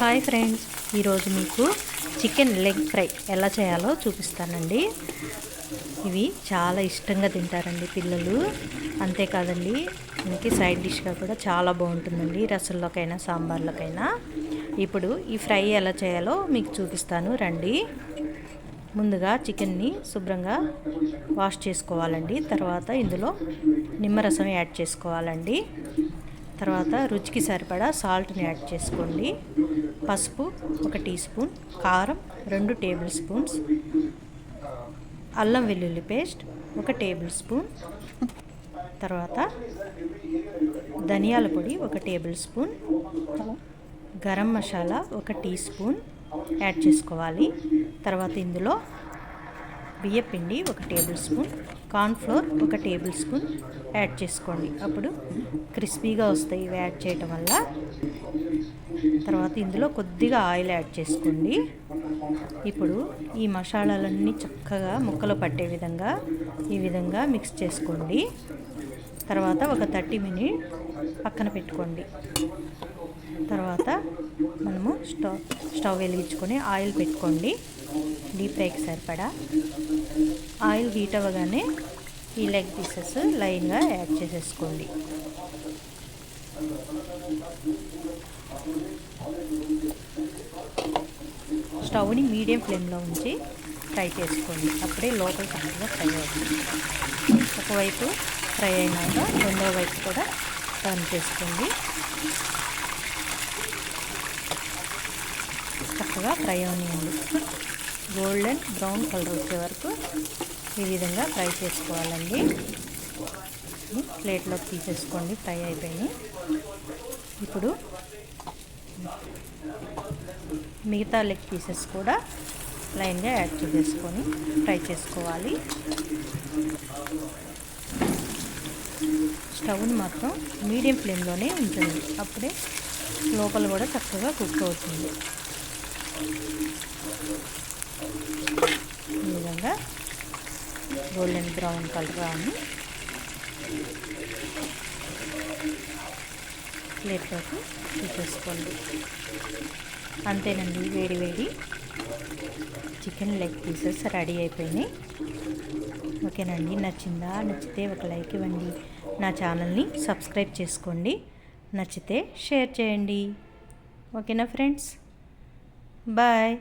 Hi friends ఈరోజు మీకు chicken leg fry ఎలా చేయాలో చూపిస్తానండి. ఇవి చాలా ఇష్టంగా తింటారండి పిల్లలు. అంతేకాదండి మనకి సైడ్ డిష్గా కూడా చాలా బాగుంటుందండి రసంలోకైనా సాంబార్లోకైనా. ఇప్పుడు ఈ ఫ్రై ఎలా చేయాలో మీకు చూపిస్తాను రండి. ముందుగా చికెన్ని శుభ్రంగా వాష్ చేసుకోవాలండి. తర్వాత ఇందులో నిమ్మరసం యాడ్ చేసుకోవాలండి. తర్వాత రుచికి సరిపడా సాల్ట్ని యాడ్ చేసుకోండి. పసుపు ఒక టీ స్పూన్ కారం రెండు టేబుల్ స్పూన్స్ అల్లం వెల్లుల్లి పేస్ట్ ఒక టేబుల్ స్పూన్ తర్వాత ధనియాల పొడి ఒక టేబుల్ స్పూన్ గరం మసాలా ఒక టీ స్పూన్ యాడ్ చేసుకోవాలి. తర్వాత ఇందులో బియ్యపిండి ఒక టేబుల్ స్పూన్ కార్న్ఫ్లోర్ ఒక టేబుల్ స్పూన్ యాడ్ చేసుకోండి. అప్పుడు క్రిస్పీగా వస్తాయి ఇవి యాడ్ చేయటం వల్ల. తర్వాత ఇందులో కొద్దిగా ఆయిల్ యాడ్ చేసుకోండి. ఇప్పుడు ఈ మసాలాలన్నీ చక్కగా ముక్కలు పట్టే విధంగా ఈ విధంగా మిక్స్ చేసుకోండి. తర్వాత ఒక థర్టీ మినిట్ పక్కన పెట్టుకోండి. తర్వాత మనము స్టవ్ స్టవ్ వెలిగించుకొని ఆయిల్ పెట్టుకోండి. డీప్ ఫ్రైకి సరిపడా ఆయిల్ హీట్ అవ్వగానే ఈ లెగ్ పీసెస్ లైన్గా యాడ్ చేసేసుకోండి. స్టవ్ని మీడియం ఫ్లేమ్లో ఉంచి ఫ్రై చేసుకోండి. అప్పుడే లోపల చక్కగా ఫ్రై అవుతుంది. ఒకవైపు ఫ్రై అయినాక రెండో వైపు కూడా టర్న్ చేసుకోండి. చక్కగా ఫ్రై అవనియండి. గోల్డెన్ బ్రౌన్ కలర్ వచ్చే వరకు ఈ విధంగా ఫ్రై చేసుకోవాలండి. ప్లేట్లోకి తీసేసుకోండి ఫ్రై అయిపోయినాయి. ఇప్పుడు మిగతా లెగ్ పీసెస్ కూడా లైన్గా యాడ్ చేసేసుకొని ఫ్రై చేసుకోవాలి. స్టవ్ని మాత్రం మీడియం ఫ్లేమ్లోనే ఉంటుంది అప్పుడే లోపల కూడా చక్కగా కుక్ అవుతుంది. ఈ విధంగా గోల్డెన్ బ్రౌన్ కలర్ రాని ప్లేట్లోకి తీసేసుకోండి. అంతేనండి వేడి వేడి. చికెన్ లెగ్ పీసెస్ రెడీ అయిపోయినాయి. ఓకేనండి నచ్చిందా? నచ్చితే ఒక లైక్ ఇవ్వండి. నా ఛానల్ని సబ్స్క్రైబ్ చేసుకోండి. నచ్చితే షేర్ చేయండి. ఓకేనా ఫ్రెండ్స్? బాయ్.